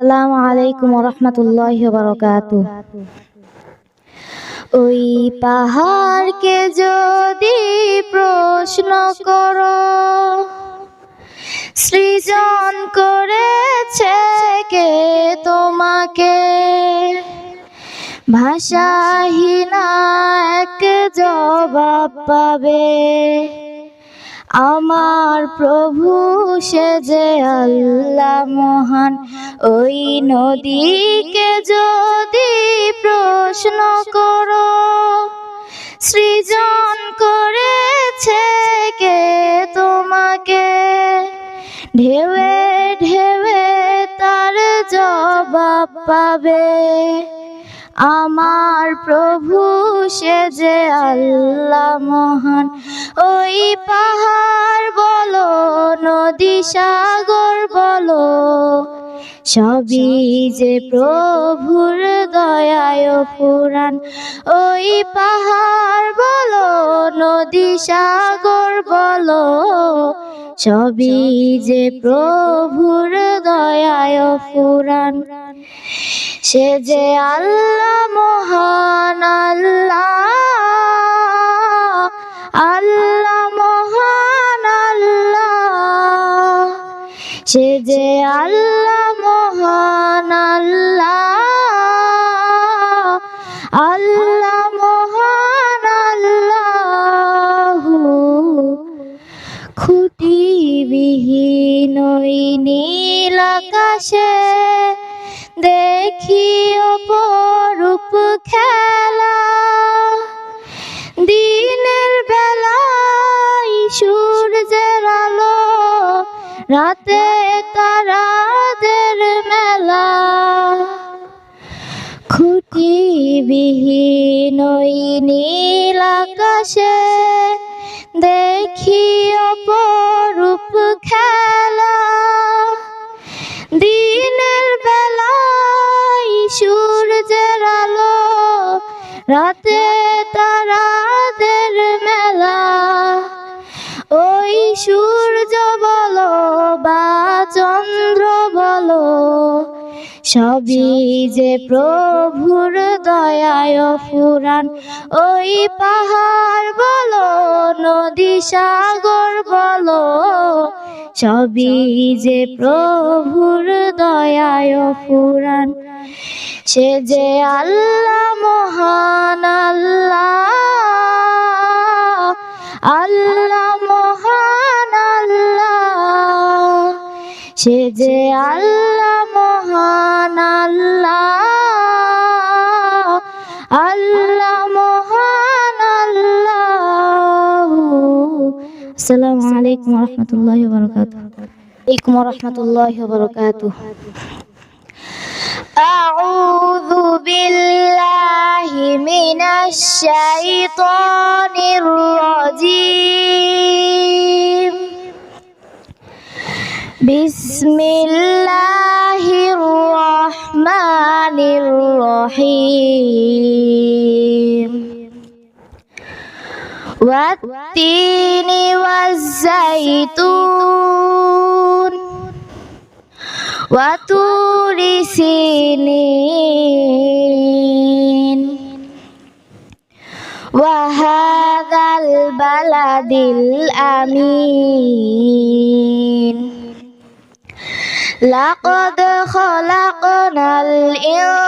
আসসালামু আলাইকুম রহমতুল্লাহ বারকাত ওই পাহাড়কে যদি প্রশ্ন করো, সৃজন করেছে কে তোমাকে? ভাষাহীনা এক জবাব পাবে। আমার প্রভু, সে যে আল্লাহ মহান, ওই নদীকে যদি প্রশ্ন করো, সৃজন করেছে কে তোমাকে? ঢেউে ঢেউে তার জবাব পাবে। আমার প্রভু, সে যে আল্লাহ মহান। ওই পাহাড় বলো, নদী সাগর বলো, সবই যে প্রভুর দয়ায় পুরাণ। ওই পাহাড় বলো, নদী সাগর বলো, সবই যে প্রভুর দয়ায় পুরাণ। সে যে আল্লাহ, মহান আল্লাহ। আল্লাহ, মহান আল্লাহ। সে যে আল্লাহ, মহান আল্লাহ। আল্লাহ, মহান আল্লাহ। খুঁটিবিহীন ওই নীল আকাশে দেখি অপরূপ খেলা। দিনের বেলায় সূর্যের আলো, রাতে তারাদের মেলা। খুঁটিবিহীন ওই নীল আকাশে দেখি অপরূপ খেলা। সূর্যের আলো, রাতে তারাদের মেলা। ওই সূর্য বলো বা চন্দ্র বলো, সবই যে প্রভুর দয়ায় ফুরান ওই পাহাড় বলো, নদী সাগর বলো, সবই যে প্রভুর দয়ায় ফুরান সে যে আল্লাহ মহান আল্লাহ। আল্লাহ মহান আল্লাহ। সে যে আল্লাহ মহান আল্লাহ। আল্লাহ মহান আল্লাহ। আসসালামু আলাইকুম রহমতুল্লাহ বরকাত আলাইকুম রহমতুল্লাহ বরকাত الشيطان الرجيم بسم الله الرحمن الرحيم والتين والزيتون وطور سينين وهذا البلد الأمين لقد خلقنا الإنسان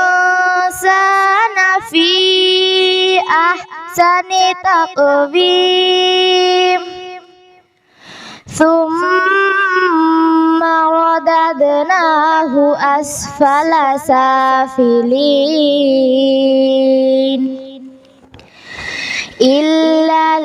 في أحسن تقويم ثم رددناه أسفل سافلين إلا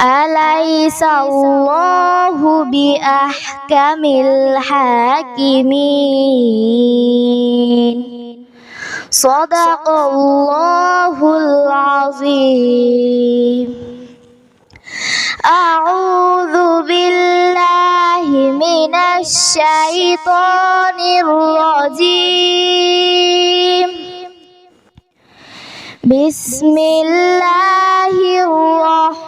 أليس الله بأحكم الحاكمين؟ صدق الله العظيم. أعوذ بالله من الشيطان الرجيم. بسم الله الرحمن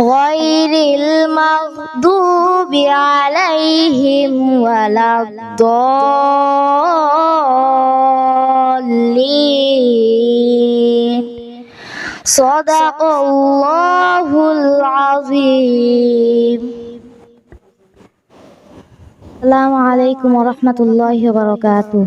غير المغضوب عليهم ولا الضالين. صدق الله العظيم. السلام عليكم ورحمة الله وبركاته.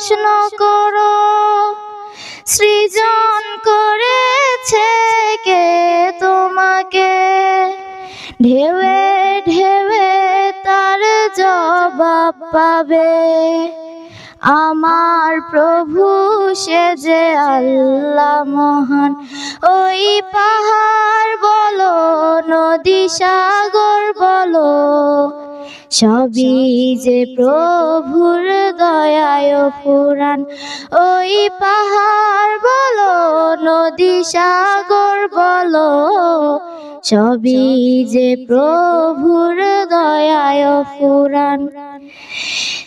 প্রশ্ন করো। সৃজন করেছে কে তোমাকে? ঢেউয়ে ঢেউয়ে তার জবাব পাবে। আমার প্রভু সে যে আল্লাহ মহান। ওই পাহাড় বলো, নদী সাগর বলো সবই যে প্রভুর দয়ায় পুরাণ, ওই পাহাড় বলো, নদী সাগর বলো সবই যে প্রভুর দয়ায় পুরাণ।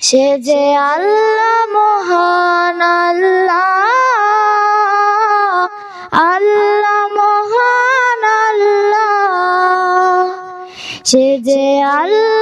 সে যে আল্লাহ মহান আল্লাহ আল্লাহ মহান আল্লাহ, সে যে আল্লাহ